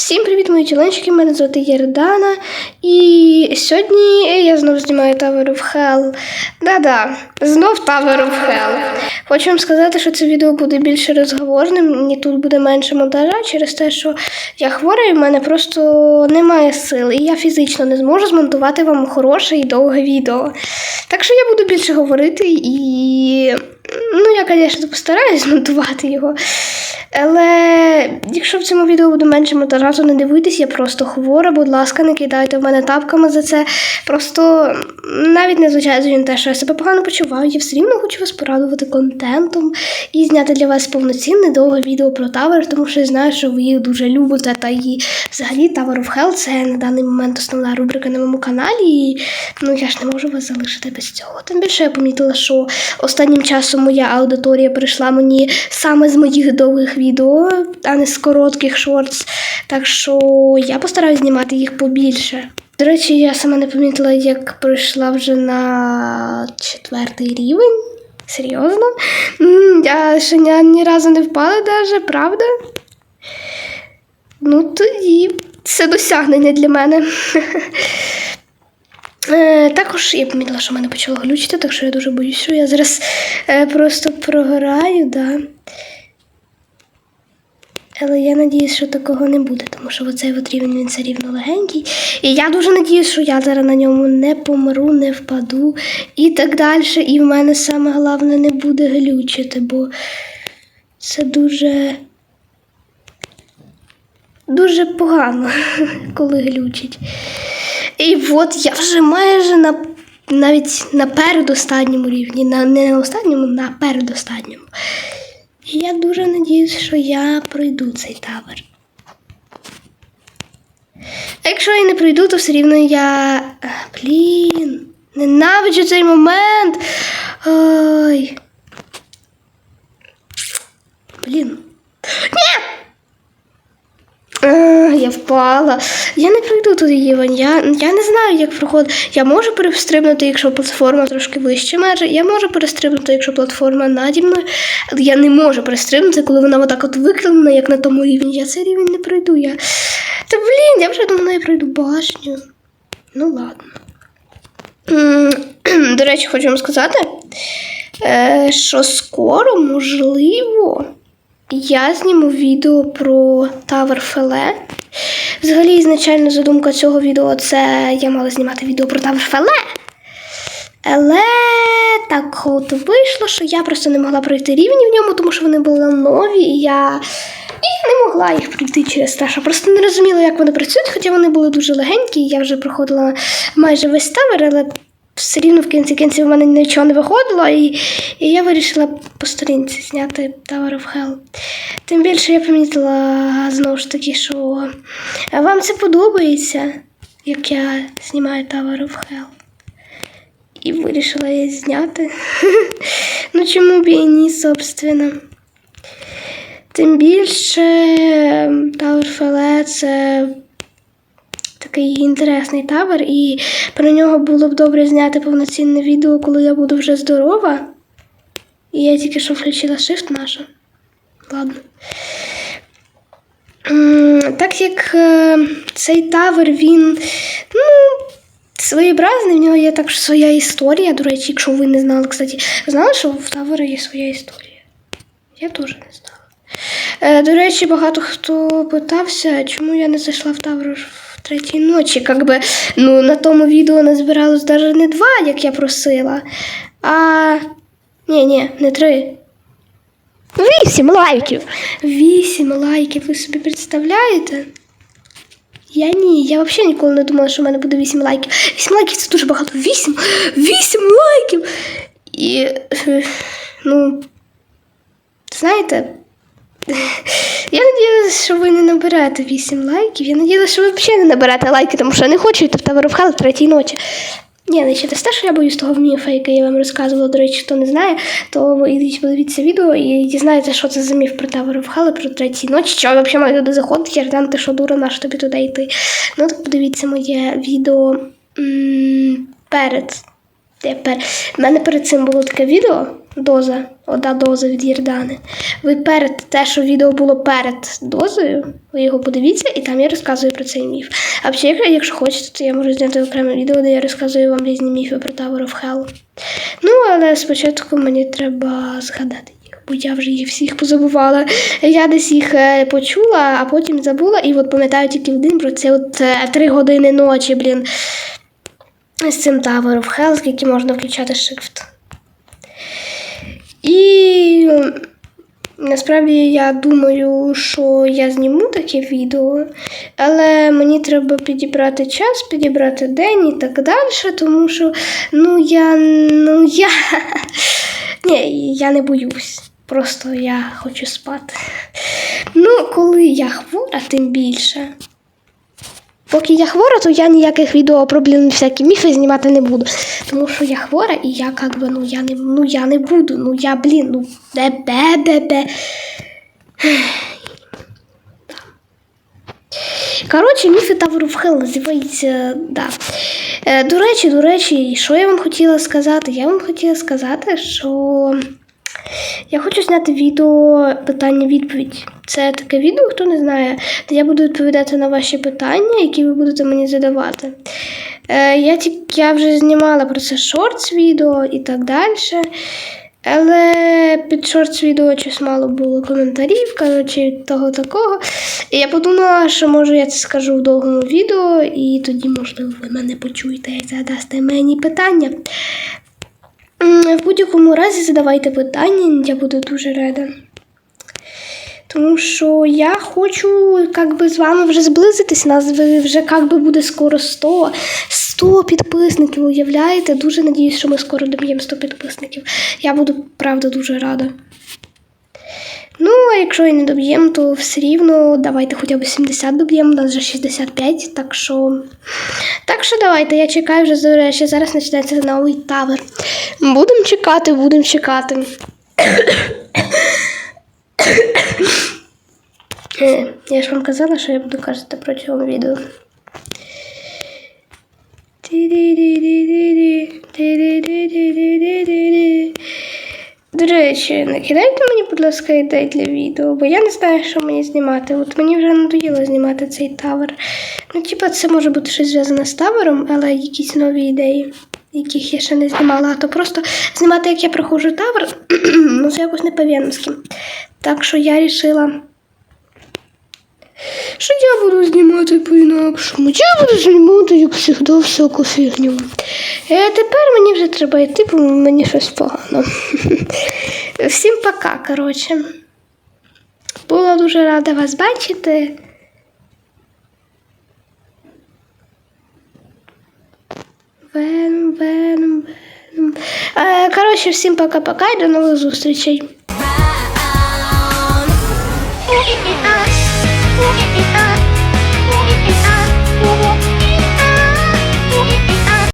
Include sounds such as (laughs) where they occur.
Всім привіт, мої тіленчики! Мене звати Єрдана. І сьогодні я знов знімаю Tower of Hell. Да-да, знов Tower of Hell. Хочу вам сказати, що це відео буде більше розговорним, і тут буде менше монтажа через те, що я хвора і в мене просто немає сил. І я фізично не зможу змонтувати вам хороше і довге відео. Так що я буду більше говорити і. Ну, я, звісно, постараюсь змонтувати його. Але якщо в цьому відео буде менше монтажа, то не дивуйтесь, я просто хвора, будь ласка, не кидайте в мене тапками за це. Просто навіть не звичайно те, що я себе погано почуваю, я все рівно хочу вас порадувати контентом і зняти для вас повноцінне довге відео про Тавер, тому що я знаю, що ви їх дуже любите. Та і взагалі Tower of Hell це на даний момент основна рубрика на моєму каналі. І ну я ж не можу вас залишити без цього. Тим більше я помітила, що останнім часом моя аудиторія прийшла мені саме з моїх довгих відео, а не з коротких шортс. Так що я постараюсь знімати їх побільше. До речі, я сама не помітила, як пройшла вже на четвертий рівень. Серйозно? Я ще ні, ні разу не впала даже, правда? Ну тоді це досягнення для мене. (laughs) Е, також я помітила, що мене почало глючити, так що я дуже боюсь, що я зараз е, просто програю, да. Але я надіюсь, що такого не буде, тому що оцей от рівень він все рівно легенький. І я дуже надіюсь, що я зараз на ньому не помру, не впаду і так далі. І в мене саме головне не буде глючити, бо це дуже. Дуже погано, (laughs) коли глючить. І от я вже майже на навіть на передостанньому рівні, на, не на останньому, на передостанньому. І я дуже надіюсь, що я пройду цей табор. А якщо я не пройду, то все рівно я. Блін, ненавиджу цей момент. Ой. Блін. Ні! А, я впала. Я не пройду туди Євань. Я, я не знаю, як проходить. Я можу перестрибнути, якщо платформа трошки вище межі. Я можу перестрибнути, якщо платформа наді мною. Я не можу перестрибнути, коли вона отак от викладена, як на тому рівні. Я цей рівень не пройду. Я... Та блін, я вже думала, я пройду башню. Ну ладно. (clears throat) До речі, хочу вам сказати, е, що скоро, можливо. Я зніму відео про Тавер Феле. Взагалі, ізначально задумка цього відео це я мала знімати відео про Тавер Феле. Але так от вийшло, що я просто не могла пройти рівні в ньому, тому що вони були нові, і я і не могла їх пройти через те, що просто не розуміла, як вони працюють, хоча вони були дуже легенькі, і я вже проходила майже весь тавер, але все рівно в кінці кінців в мене нічого не виходило, і, і я вирішила по сторінці зняти Tower of Hell. Тим більше я помітила знову ж таки, що вам це подобається, як я знімаю Tower of Hell. І вирішила її зняти. (laughs) ну чому б і ні, собственно. Тим більше Tower of Hell це такий інтересний табор, і про нього було б добре зняти повноцінне відео, коли я буду вже здорова. І я тільки що включила shift нашу. Ладно. Так як е, цей тавер, він ну, своєобразний, в нього є також своя історія. До речі, якщо ви не знали, кстати, знали, що в тавера є своя історія? Я теж не знала. Е, До речі, багато хто питався, чому я не зайшла в Тавр в третій ночі. Как би, ну, на тому відео назбиралось навіть не два, як я просила, а ні, ні, не три. Вісім лайків. Вісім лайків, ви собі представляєте? Я ні, я взагалі ніколи не думала, що в мене буде 8 лайків. 8 лайків це дуже багато. 8! 8 лайків! І, ну, знаєте, я надіялася, що ви не наберете 8 лайків. Я надіялася, що ви взагалі не наберете лайки, тому що я не хочу йти в Tower of Hell третій ночі. Ні, не через те, що я боюсь того міфа, я вам розказувала, до речі, хто не знає, то ви йдіть подивіться відео і дізнаєтеся, що це за міф про Tower of Hell, про третій ночі. Що я взагалі маю туди заходити, Ярдан, ти що дура, наш тобі туди йти. Ну, так подивіться моє відео м, перед. Де пер... У мене перед цим було таке відео. Доза. Одна доза від Єрдани. Ви перед те, що відео було перед дозою, ви його подивіться, і там я розказую про цей міф. А ще, якщо хочете, то я можу зняти окреме відео, де я розказую вам різні міфи про Tower of Hell. Ну, але спочатку мені треба згадати їх, бо я вже їх всіх позабувала. Я десь їх е, почула, а потім забула, і от пам'ятаю тільки один про це от е, три години ночі, блін. З цим Tower of Hell, скільки можна включати shift. І насправді я думаю, що я зніму таке відео, але мені треба підібрати час, підібрати день і так далі, тому що ну я ну я (laughs) ні, я не боюсь. Просто я хочу спати. Ну, коли я хвора, тим більше. Поки я хвора, то я ніяких відео про блін, всякі міфи знімати не буду. Тому що я хвора і я как би, ну я не, ну, я не буду. Ну я, блін, ну бе-бе-бе-бе. Коротше, міфи Tower of Hell називається, да. Е, до речі, до речі, що я вам хотіла сказати? Я вам хотіла сказати, що я хочу зняти відео питання-відповідь. Це таке відео, хто не знає, де я буду відповідати на ваші питання, які ви будете мені задавати. Е, я, я вже знімала про це шортс відео і так далі. Але під шортс відео щось мало було коментарів, коротше, того такого. І я подумала, що може я це скажу в довгому відео, і тоді, можливо, ви мене почуєте і задасте мені питання. В будь-якому разі задавайте питання, я буду дуже рада. Тому що я хочу как би, з вами вже зблизитись. Нас вже как би, буде скоро 100. 100 підписників, уявляєте? Дуже надіюсь, що ми скоро доб'ємо 100 підписників. Я буду, правда, дуже рада. Ну, а якщо і не доб'ємо, то все рівно давайте хоча б 70 доб'ємо, у нас вже 65, так що. Так що давайте, я чекаю вже до речі, зараз починається новий тавер. Будемо чекати, будемо чекати. (coughs) Е, Я ж вам казала, що я буду казати протягом відео. Речі, накидайте мені, будь ласка, ідей для відео, бо я не знаю, що мені знімати. От мені вже надоїло знімати цей тавер. Ну, типа, це може бути щось зв'язане з тавером, але якісь нові ідеї, яких я ще не знімала. А то просто знімати, як я проходжу тавер, (clears throat) ну це якось не з ким. Так що я рішила. Що я буду знімати по-інакшому? Я буду знімати, як завжди, всяку фігню. Е, тепер мені вже треба йти, бо мені щось погано. (laughs) Всім пока, коротше. Була дуже рада вас бачити. Веном, веном, веном. Е, коротше, всім пока-пока і до нових зустрічей. Look at me.